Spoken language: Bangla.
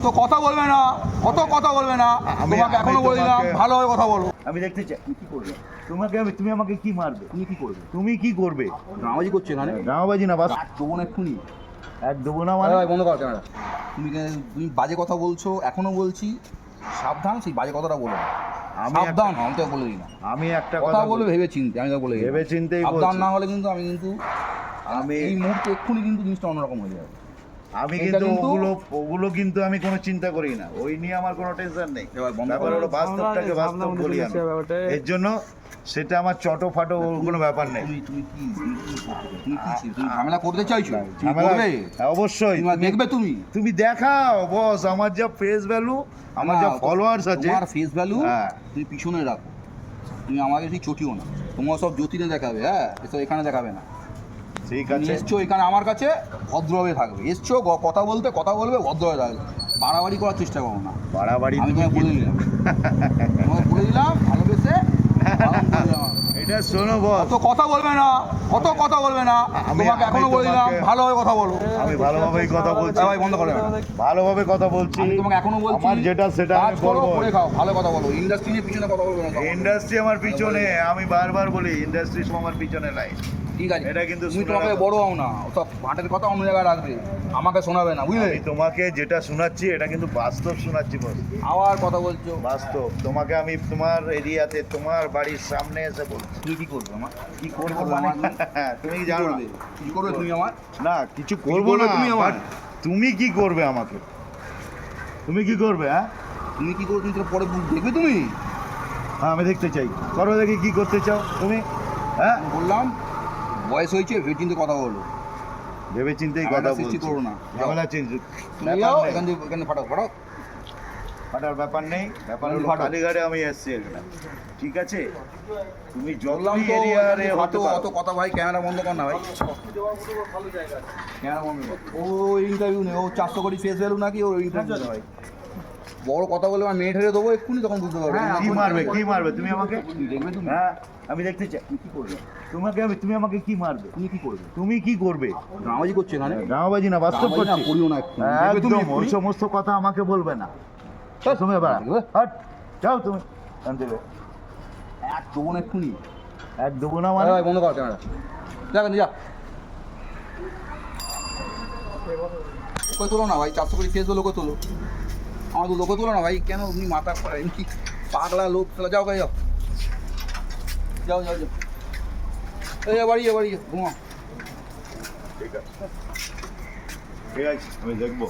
তো কথা বলবে না অত কথা বলবে না। তোমাকে এখনও বলে তোমাকে- ভালোভাবে কথা বলো। আমি দেখতে চাই তুমি কি করবে? তোমাকে আমি তুমি আমাকে কি মারবে? তুমি কি করবে? তুমি কি করবে? ড্রামাজি করছে এখানে? ড্রামাবাজি না বাস। তবুন এক্ষুনি। এক দেবো না মানে? বন্ধ কর ক্যামেরা তুমি তুমি বাজে কথা বলছো এখনও বলছি সাবধান সেই বাজে কথাটা বলো আমি সাবধান আমি তো বলে দিই না আমি একটা কথা বলব ভেবে চিনতে আমি তো বলে ভেবে চিন্তেই সাবধান না হলে কিন্তু আমি কিন্তু আমি এই মুহূর্তে এক্ষুনি কিন্তু জিনিসটা অন্যরকম হয়ে যাবে। আমি কিন্তু ওগুলো ওগুলো কিন্তু আমি কোনো চিন্তা করি না। ওই নিয়ে আমার কোনো টেনশন নেই। ব্যাপার হলো বাস্তবটাকে বাস্তব বলি আমি। এর জন্য সেটা আমার চটো ফাটো কোনো ব্যাপার নেই। ঝামেলা করতে চাইছো? হ্যাঁ, অবশ্যই। তুমি দেখবে তুমি। তুমি দেখাও বস। আমার যা ফেস ভ্যালু আমার যা ফলোয়ার্স আছে তোমার ফেস ভ্যালু হ্যাঁ। তুমি পিছনে রাখো। তুমি আমাকে সেই চটিও না। তোমার সব জ্যোতিনে দেখাবে হ্যাঁ? এসব এখানে দেখাবে না। ঠিক আছে? এসছো এখানে আমার কাছে ভদ্রভাবে থাকবে। এসছো কথা বলতে কথা বলবে ভদ্রভাবে থাকবে। বাড়াবাড়ি করার চেষ্টা করো না। বাড়াবাড়ি আমি তুমি তোমাকে বলে দিলাম। বলে দিলাম ভালোবেসে। এটা শোনো বস। অত কথা বলবে না অত কথা বলবে না। আমি- তোমাকে এখনও বলে দিলাম ভালোভাবে কথা বলো। আমি ভালোভাবেই কথা বলছি। ভাই বন্ধ করে ভালোভাবে কথা বলছি। তোমাকে এখনও বলছি আমার যেটা সেটা আমি বলব। করে খাও ভালো কথা বলো। ইন্ডাস্ট্রি নিয়ে পিছনে কথা বলবে না ইন্ডাস্ট্রি আমার পিছনে আমি বারবার বলি ইন্ডাস্ট্রি আমার পিছনে লাই ঠিক আছে। এটা কিন্তু তুমি তোমাকে। বড় হও না। সব ভাটের কথা অন্য জায়গায় রাখবে। আমাকে শোনাবে না বুঝলে? তোমাকে যেটা শোনাচ্ছি এটা কিন্তু বাস্তব শোনাচ্ছি বস। আবার কথা বলছো। বাস্তব। তোমাকে আমি তোমার এরিয়াতে তোমার বাড়ির সামনে এসে বলছি। তুমি কি করবে আমার? কি করব মানে? আমার? তুমি কি জানো কি করবে? তুমি আমার? না কিছু করব না তুমি আমার? তুমি কি করবে আমাকে? তুমি কি করবে হ্যাঁ? তুমি কি করবে? তুমি পরে দেখবে তুমি? হ্যাঁ আমি দেখতে চাই। করো দেখি কি করতে চাও তুমি হ্যাঁ? বললাম বয়স হয়েছে ভেবে চিন্তে কথা বলো। ভেবে চিন্তেই কথা বলছি। করো না। ঝামেলা চিন্তা এখান থেকে এখানে ফাটাও ফাটাও ফাটার ব্যাপার নেই। ব্যাপার হলো। কালীঘাটে আমি এসছি এখানে। ঠিক আছে? তুমি তো এরিয়ারে অত হতে অত কথা ভাই ক্যামেরা বন্ধ কর না ভাই। ক্যামেরা বন্ধ কর। ও ইন্টারভিউ নেই ও চারশো কোটি ফেস ভ্যালু নাকি ও ইন্টারভিউ নেই ভাই? বড় কথা বলে আমার মেয়ে ঠেলে দেবো এক্ষুনি তখন বুঝতে পারবে। কি মারবে কি মারবে? তুমি আমাকে দেখবে তুমি? হ্যাঁ আমি দেখতে চাই। কি করবে? তোমাকে আমি তুমি আমাকে কি মারবে? তুমি কি করবে? তুমি কি করবে? ড্রামাজি করছে এখানে? গাঁওবাজি না বাস্তব না করিও না একদম ওই সমস্ত কথা আমাকে বলবে না। তুমি এবার? হট। যাও তুমি। থেকে। এক দেবো না এক্ষুনি। এক দেবো না মানে? বন্ধ কর ক্যামেরা। যা যা। তোলো না ভাই চারশো কোটি ফেস লোকে তোলো? আমার তো লোকে তোলো না ভাই কেন আপনি মাথা করে এমনি পাগলা লোক তাহলে যাও গাই যাও যাও যাও যাও এই যা বাড়ি যা বাড়ি যা ঘুমাও ঠিক আছে ঠিক আছে আমি দেখব